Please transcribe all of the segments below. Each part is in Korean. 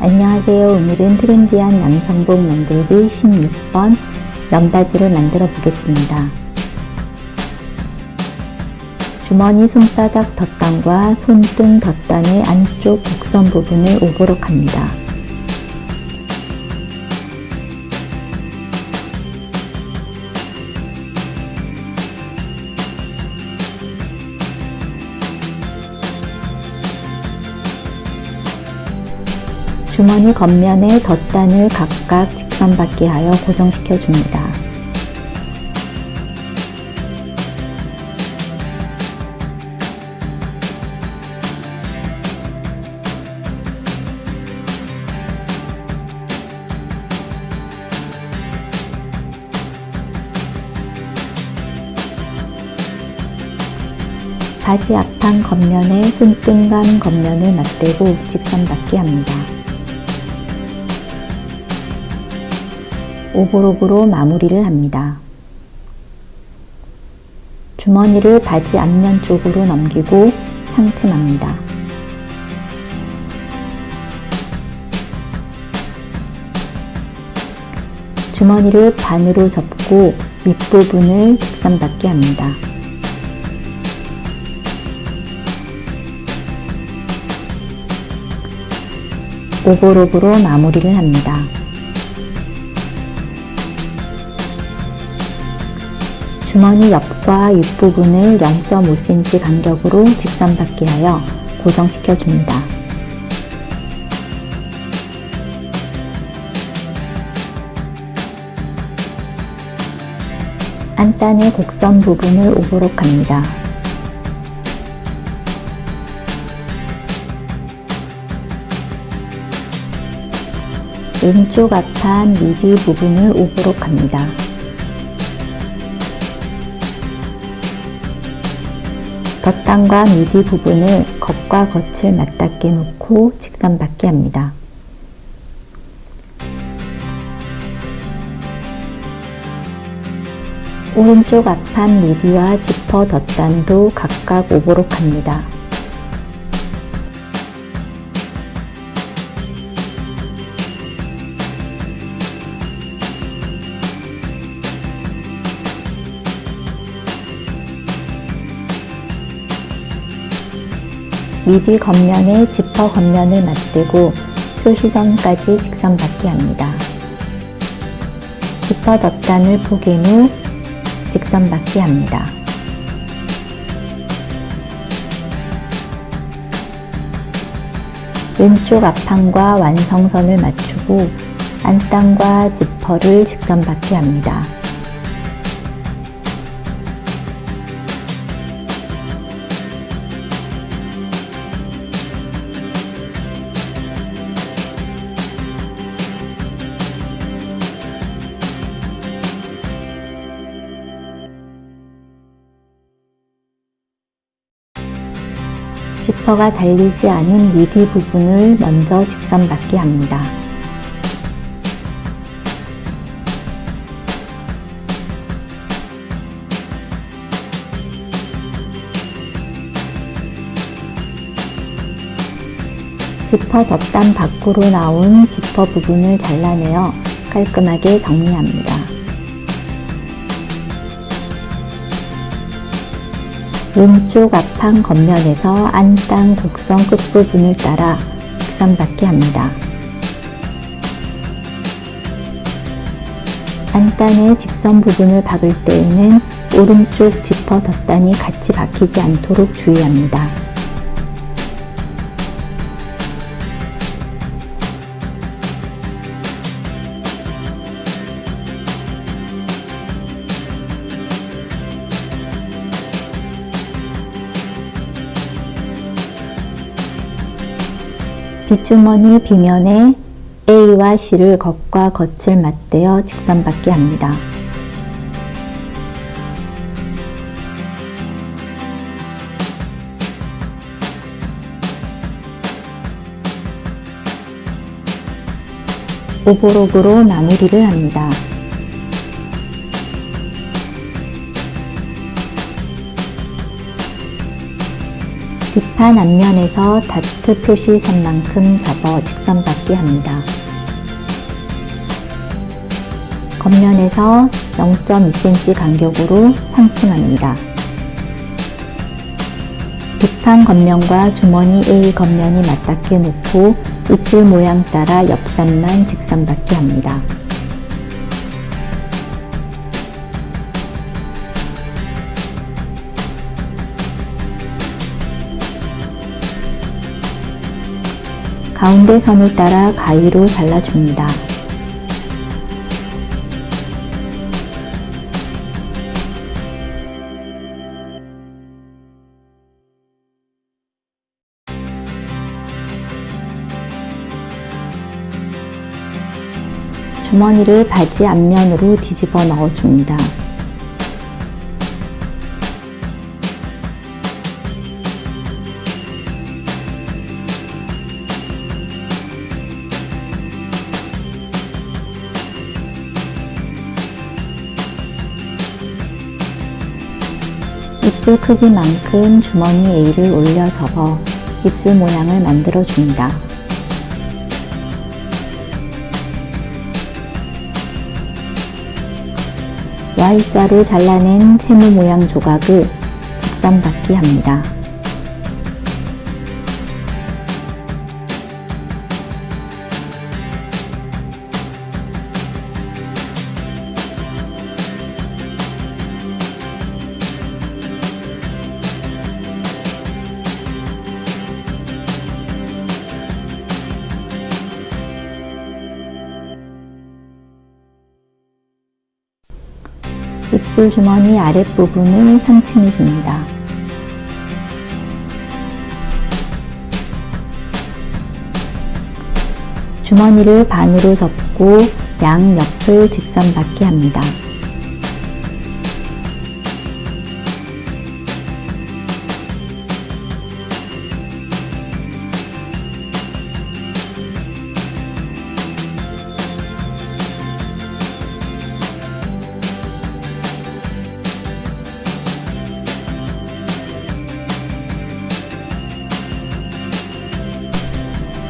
안녕하세요. 오늘은 트렌디한 남성복 만들기 16번 면바지를 만들어 보겠습니다. 주머니 손바닥 덧단과 손등 덧단의 안쪽 곡선 부분을 오버록 합니다. 주머니 겉면에 덧단을 각각 직선받게 하여 고정시켜 줍니다. 바지 앞판 겉면에 손등간 겉면을 맞대고 직선받게 합니다. 오버록으로 마무리를 합니다. 주머니를 바지 앞면 쪽으로 넘기고 상침합니다. 주머니를 반으로 접고 윗부분을 직선받게 합니다. 오버록으로 마무리를 합니다. 주머니 옆과 윗부분을 0.5cm 간격으로 직선받게 하여 고정시켜 줍니다. 안단의 곡선 부분을 오버록 합니다. 왼쪽 앞판 미디 부분을 오버록 합니다. 덧단과 미디 부분을 겉과 겉을 맞닿게 놓고 직선받게 합니다. 오른쪽 앞판 미디와 지퍼 덧단도 각각 오버록 합니다. 미디 겉면에 지퍼 겉면을 맞대고 표시선까지 직선받게 합니다. 지퍼 덧단을 포갠 후 직선받게 합니다. 왼쪽 앞판과 완성선을 맞추고 안단과 지퍼를 직선받게 합니다. 지퍼가 달리지 않은 미디 부분을 먼저 직선받게 합니다. 지퍼 덧단 밖으로 나온 지퍼 부분을 잘라내어 깔끔하게 정리합니다. 왼쪽 앞판 겉면에서 안단 곡선 끝부분을 따라 직선받게 합니다. 안단의 직선 부분을 박을 때에는 오른쪽 지퍼 덧단이 같이 박히지 않도록 주의합니다. 뒷주머니 비면에 A와 C를 겉과 겉을 맞대어 직선받게 합니다. 오버록으로 마무리를 합니다. 뒷판 앞면에서 다트 표시 선만큼 접어 받게 합니다. 겉면에서 0.2cm 간격으로 상층합니다. 뒷판 겉면과 주머니 A 겉면이 맞닿게 놓고 입술 모양 따라 옆산만 직선받게 합니다. 가운데 선을 따라 가위로 잘라줍니다. 주머니를 바지 앞면으로 뒤집어 넣어줍니다. 입술 크기만큼 주머니 A를 올려 접어 입술 모양을 만들어 줍니다. Y자로 잘라낸 세모 모양 조각을 직선 받기 합니다. 입술 주머니 아랫부분을 상층해 줍니다. 주머니를 반으로 접고 양 옆을 직선 받게 합니다.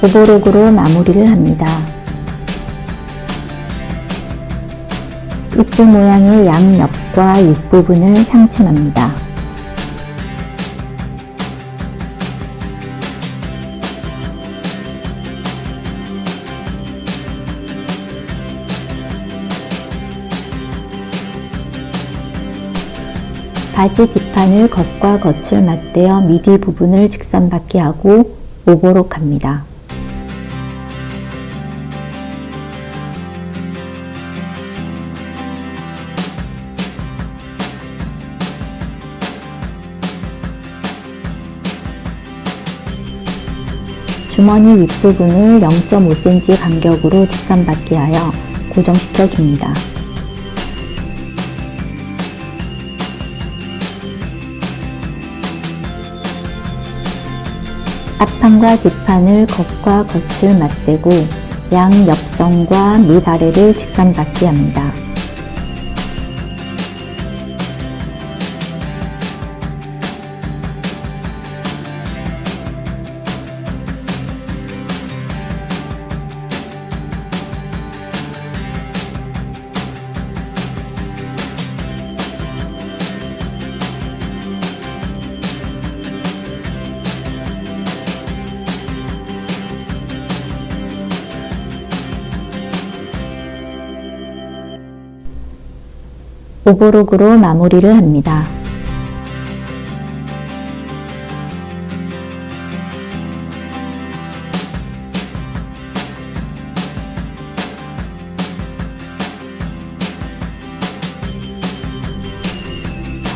오버록으로 마무리를 합니다. 입술 모양의 양옆과 윗부분을 상층합니다. 바지 뒷판을 겉과 겉을 맞대어 미디 부분을 직선받게 하고 오버록 합니다. 주머니 윗부분을 0.5cm 간격으로 직선받게 하여 고정시켜 줍니다. 앞판과 뒷판을 겉과 겉을 맞대고 양 옆선과 밑아래를 직선받게 합니다. 오버록으로 마무리를 합니다.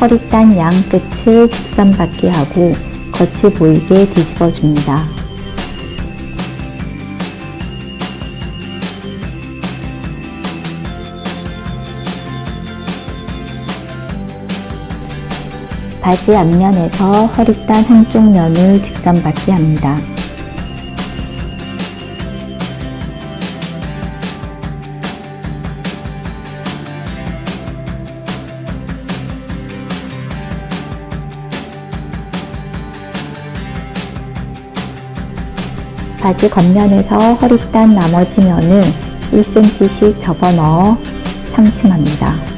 허리단 양 끝을 직선받게 하고 겉이 보이게 뒤집어 줍니다. 바지 앞면에서 허리단 한쪽 면을 직선받게 합니다. 바지 겉면에서 허리단 나머지 면을 1cm씩 접어 넣어 상층합니다.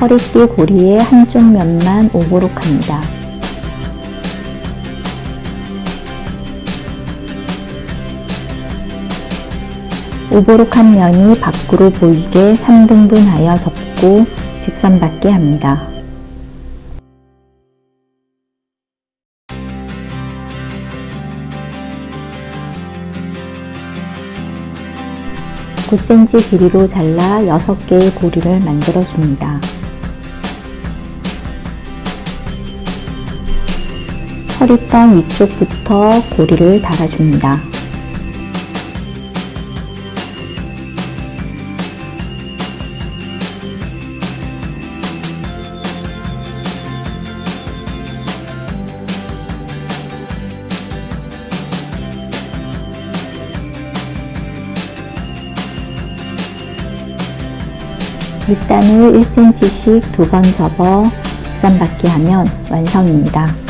허리띠 고리의 한쪽 면만 오도록 합니다. 오보록한 면이 밖으로 보이게 3등분하여 접고 직선 받게 합니다. (9 cm) 길이로 잘라 6개의 고리를 만들어 줍니다. 허리단 위쪽부터 고리를 달아줍니다. 밑단을 1cm씩 두 번 접어 직선받게 하면 완성입니다.